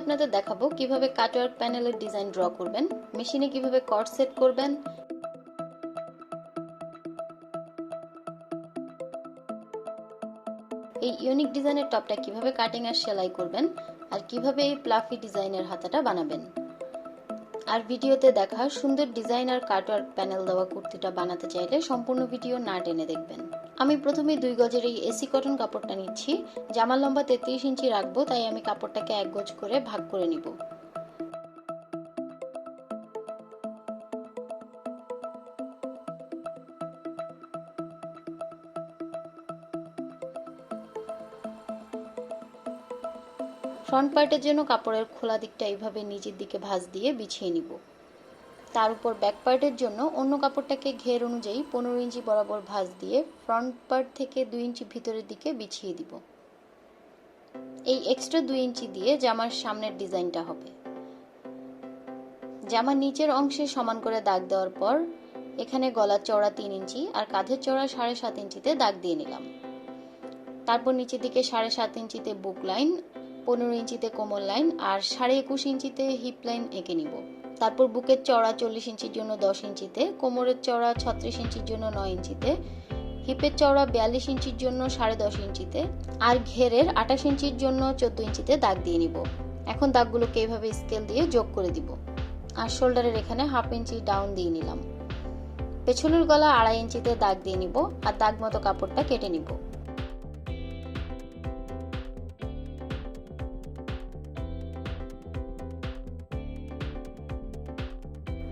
আপনাদের দেখাবো কীভাবে কাটওয়ার্ক প্যানেলের ডিজাইন ড্র করবেন, মেশিনে কীভাবে কট সেট করবেন। এই ইউনিক ডিজাইনের টপটা কীভাবে কাটিং আর সেলাই করবেন আর কীভাবে এই প্লাফি ডিজাইনের হাতাটা বানাবেন। আর ভিডিওতে দেখা সুন্দর ডিজাইন আর কাটওয়ার্ক প্যানেল দেওয়া কুর্তিটা বানাতে চাইলে সম্পূর্ণ ভিডিও না টেনে দেখবেন। আমি প্রথমে দুই গজের এই এসি কটন কাপড়টা নিচ্ছি। জামার লম্বা তেত্রিশ ইঞ্চি রাখব, তাই আমি কাপড়টাকে এক গজ করে ভাগ করে নিব। ফ্রন্ট পার্টের জন্য কাপড়ের খোলা দিকটা এইভাবে নিচের দিকে ভাঁজ দিয়ে বিছিয়ে নিব। তার উপর ব্যাক পার্টের জন্য অন্য কাপড়টাকে ঘের অনুযায়ী পনেরো ইঞ্চি বরাবর ভাঁজ দিয়ে ফ্রন্ট পার্ট থেকে দুই ইঞ্চি ভিতরের দিকে বিছিয়ে দিব। এই এক্সট্রা দুই ইঞ্চি দিয়ে জামার সামনের ডিজাইনটা হবে। জামার নিচের অংশে সমান করে দাগ দেওয়ার পর এখানে গলার চওড়া তিন ইঞ্চি আর কাঁধের চওড়া সাড়ে সাত ইঞ্চিতে দাগ দিয়ে নিলাম। তারপর নিচের দিকে সাড়ে সাত ইঞ্চিতে বুক লাইন পনেরো ইঞ্চিতে কোমর লাইন আর সাড়ে একুশ ইঞ্চিতে হিপ লাইন এঁকে নিব। তারপর বুকের চওড়া চল্লিশ ইঞ্চির জন্য দশ ইঞ্চিতে, কোমরের চওড়া ছত্রিশ ইঞ্চির জন্য নয় ইঞ্চিতে, হিপের চওড়া বিয়াল্লিশ ইঞ্চির জন্য সাড়ে দশ ইঞ্চিতে আর ঘেরের আঠাশ ইঞ্চির জন্য চোদ্দ ইঞ্চিতে দাগ দিয়ে নিব। এখন দাগগুলোকে এইভাবে স্কেল দিয়ে যোগ করে দিব। আর শোল্ডারের এখানে হাফ ইঞ্চি ডাউন দিয়ে নিলাম। পেছনের গলা আড়াই ইঞ্চিতে দাগ দিয়ে নিব আর দাগ মতো কাপড়টা কেটে নিব।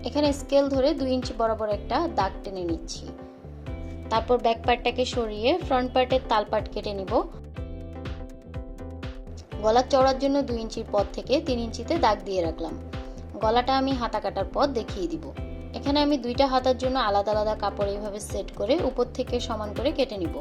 এখানে স্কেল ধরে দুই ইঞ্চি বরাবর একটা দাগ টেনে নিচ্ছি। তারপর ব্যাক পার্টটাকে সরিয়ে ফ্রন্ট পার্টের তাল পার্ট কেটে নিব। গলার চড়ার জন্য দুই ইঞ্চির পর থেকে তিন ইঞ্চিতে দাগ দিয়ে রাখলাম। গলাটা আমি হাতা কাটার পর দেখিয়ে দিব। এখানে আমি দুইটা হাতার জন্য আলাদা আলাদা কাপড় এইভাবে সেট করে উপর থেকে সমান করে কেটে নিব।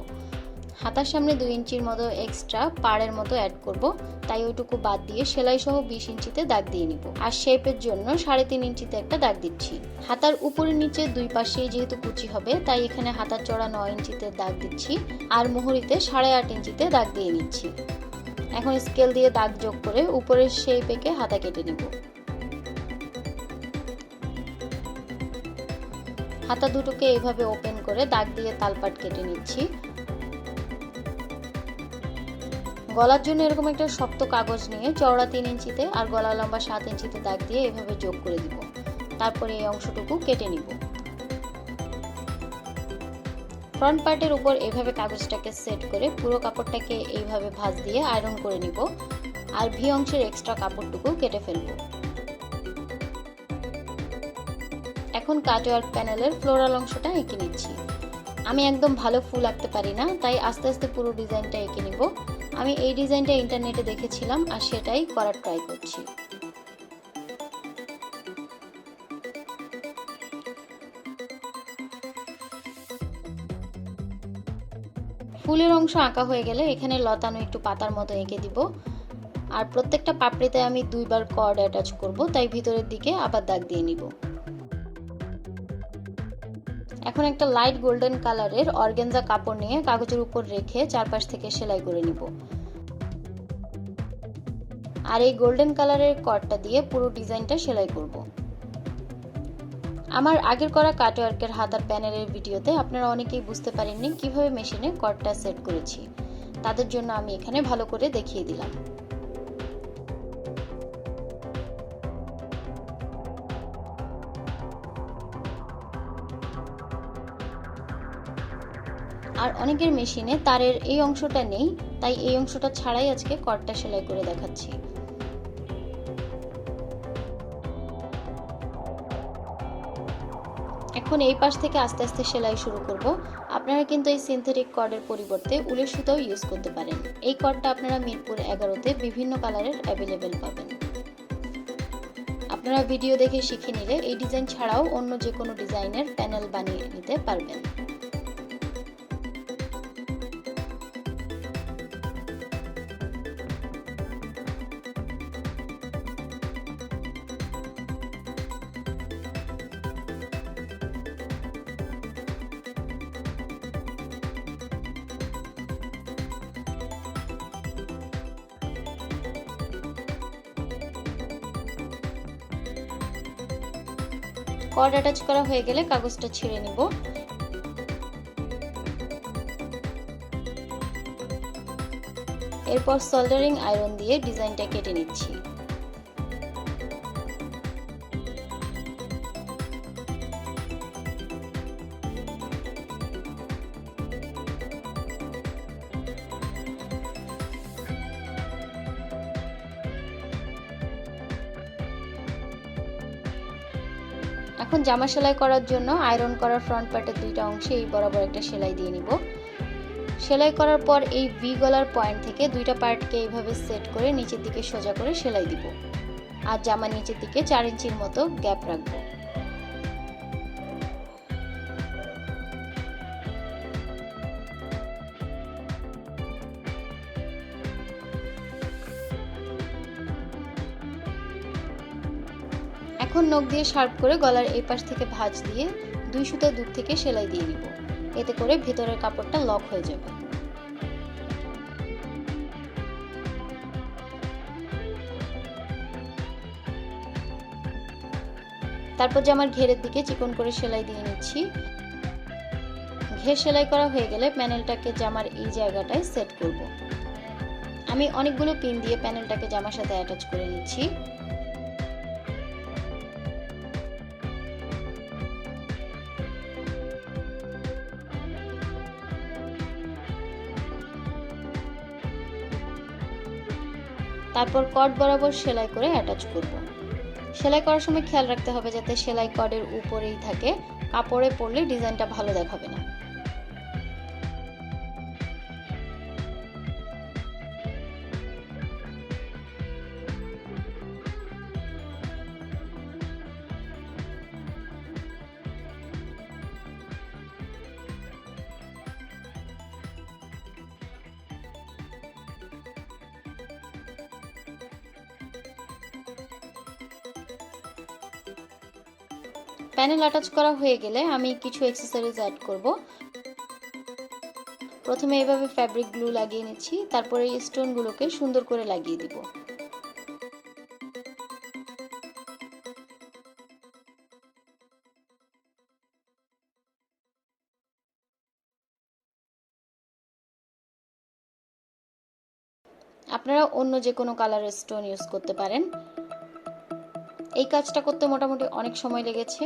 হাতার সামনে দুই ইঞ্চির মতো এক্সট্রা পাড়ের মতো অ্যাড করব। তাই ওইটুকু বাদ দিয়ে সেলাই সহ বিশ ইঞ্চিতে দাগ দিয়ে নিব। আর শেপের জন্য সাড়ে তিন ইঞ্চিতে একটা দাগ দিচ্ছি। হাতার উপরে নিচে দুই পাশে যেহেতু কুচি হবে, তাই এখানে হাতার চড়া নয় ইঞ্চিতে দাগ দিচ্ছি। আর মুহুরিতে সাড়ে আট ইঞ্চিতে দাগ দিয়ে নিচ্ছি। এখন স্কেল দিয়ে দাগ যোগ করে উপরের শেপ এঁকে হাতা কেটে নিব। হাতা দুটোকে এইভাবে ওপেন করে দাগ দিয়ে তালপাট কেটে নিচ্ছি। গলার জন্য এরকম একটা শক্ত কাগজ নিয়ে চওড়া তিন ইঞ্চিতে আর গলা লম্বা সাত ইঞ্চিতে দাগ দিয়ে এভাবে যোগ করে দিব। তারপরে এই অংশটুকু কেটে নিব। ফ্রন্ট পার্টের উপর এইভাবে কাগজটাকে সেট করে পুরো কাপড়টাকে এইভাবে ভাঁজ দিয়ে আয়রন করে নিব আর ভি অংশের এক্সট্রা কাপড়টুকু কেটে ফেলব। এখন কাটওয়ার্ক প্যানেলের ফ্লোরাল অংশটা এঁকে নিচ্ছি। আমি একদম ভালো ফুল আঁকতে পারি না, তাই আস্তে আস্তে পুরো ডিজাইনটা এঁকে নিব। আমি এই ডিজাইনটা ইন্টারনেটে দেখেছিলাম আর সেটাই করার ট্রাই করছি। ফুলের অংশ আঁকা হয়ে গেলে এখানে লতানো একটু পাতার মতো এঁকে দিব। আর প্রত্যেকটা পাপড়িতে আমি দুইবার কর্ড অ্যাটাচ করব, তাই ভিতরের দিকে আবার দাগ দিয়ে নিব। এখন একটা লাইট গোল্ডেন কালারের অর্গেনজা কাপড় নিয়ে কাগজের উপর রেখে চারপাশ থেকে সেলাই করে নিব। আর এই গোল্ডেন কালারের কটটা দিয়ে পুরো ডিজাইনটা সেলাই করব। আমার আগের করা কাটওয়ার্কের হাতার প্যানেলের ভিডিওতে আপনারা অনেকেই বুঝতে পারেননি কীভাবে মেশিনে কটটা সেট করেছি। তাদের জন্য আমি এখানে ভালো করে দেখিয়ে দিলাম। আর অনেকের মেশিনে তারের এই অংশটা নেই, তাই এই অংশটা ছাড়াই আজকে কটটা সেলাই করে দেখাচ্ছি। এখন এই পাশ থেকে আস্তে আস্তে সেলাই শুরু করব। আপনারা কিন্তু এই সিনথেটিক কর্ডের পরিবর্তে উলের সুতাও ইউজ করতে পারেন। এই কর্ডটা আপনারা মিরপুর এগারোতে বিভিন্ন কালারের অ্যাভেলেবেল পাবেন। আপনারা ভিডিও দেখে শিখে নিলে এই ডিজাইন ছাড়াও অন্য যে কোনো ডিজাইনের প্যানেল বানিয়ে নিতে পারবেন। কর্ড অ্যাটাচ করা হয়ে গেলে কাগজটা ছিঁড়ে নেব। এরপর সোল্ডারিং আয়রন দিয়ে ডিজাইনটা কেটে নিচ্ছি। এখন জামা সেলাই করার জন্য আয়রন করার ফ্রন্ট পার্টের দুইটা অংশে এই বরাবর একটা সেলাই দিয়ে নিব। সেলাই করার পর এই ভি গলার পয়েন্ট থেকে দুইটা পার্টকে এইভাবে সেট করে নিচের দিকে সোজা করে সেলাই দিব। আর জামা নিচের দিকে চার ইঞ্চির মতো গ্যাপ রাখব। এখন নখ দিয়ে শার্প করে গলার এই পাশ থেকে ভাঁজ দিয়ে দুই সুতা দূর থেকে সেলাই দিয়ে নিব। এতে করে ভেতরের কাপড়টা লক হয়ে যাবে। তারপর যে আমার ঘেরের দিকে চিকন করে সেলাই দিয়ে নিচ্ছি। ঘের সেলাই করা হয়ে গেলে প্যানেলটাকে জামার এই জায়গাটায় সেট করব। আমি অনেকগুলো পিন দিয়ে প্যানেলটাকে জামার সাথে অ্যাটাচ করে নিচ্ছি। তারপর কট বরাবর সেলাই করে অ্যাটাচ করব। সেলাই করার সময় খেয়াল রাখতে হবে যাতে সেলাই কটের উপরেই থাকে, কাপড়ে পরলে ডিজাইনটা ভালো দেখাবে না। প্যানেল অ্যাটাচ করা হয়ে গেলে আমি কিছু অ্যাক্সেসরিজ অ্যাড করব। প্রথমে এভাবে ফ্যাব্রিক গ্লু লাগিয়ে নিচ্ছি, তারপরে এই স্টোনগুলোকে সুন্দর করে লাগিয়ে দিব। আপনারা অন্য যে কোনো কালারের স্টোন ইউজ করতে পারেন। এই কাজটা করতে মোটামুটি অনেক সময় লেগেছে।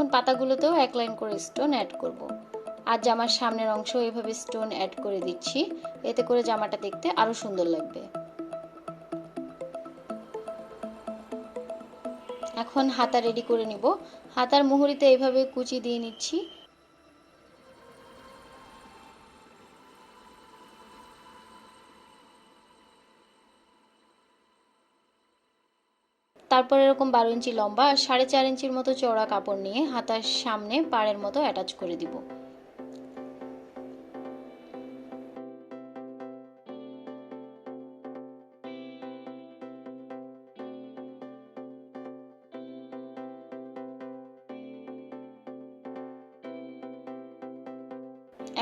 এখন পাতাগুলোতেও এক লাইন করে স্টোন অ্যাড করব। আর জামার সামনের অংশ এভাবে স্টোন অ্যাড করে দিচ্ছি। এতে করে জামাটা দেখতে আরও সুন্দর লাগবে। এখন হাতা রেডি করে নিব। হাতার মুহুরিতে এইভাবে কুচি দিয়ে নিচ্ছি। তারপর এরকম বারো ইঞ্চি লম্বা আর সাড়ে চার ইঞ্চির মতো চওড়া কাপড় নিয়ে হাতার সামনে পাড়ের মতো অ্যাটাচ করে দিব।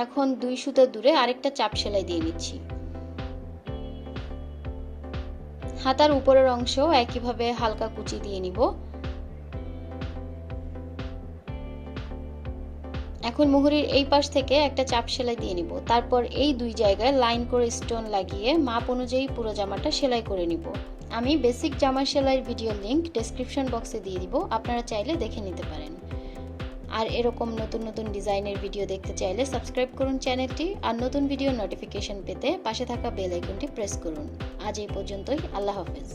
এখন দুই সুতো দূরে আরেকটা চাপ সেলাই দিয়ে নিচ্ছি। হাতার উপরের অংশ একইভাবে হালকা কুচি দিয়ে নিব। এখন মুহুরির এই পাশ থেকে একটা চাপ সেলাই দিয়ে নিব। তারপর এই দুই জায়গায় লাইন করে স্টোন লাগিয়ে মাপ অনুযায়ী পুরো জামাটা সেলাই করে নিব। আমি বেসিক জামা সেলাইয়ের ভিডিও লিংক ডেসক্রিপশন বক্সে দিয়ে দিব, আপনারা চাইলে দেখে নিতে পারেন। আর এরকম নতুন নতুন ডিজাইনের ভিডিও দেখতে চাইলে সাবস্ক্রাইব করুন চ্যানেলটি আর নতুন ভিডিও নোটিফিকেশন পেতে পাশে থাকা বেল আইকনটি প্রেস করুন। আজ এই পর্যন্তই, আল্লাহ হাফেজ।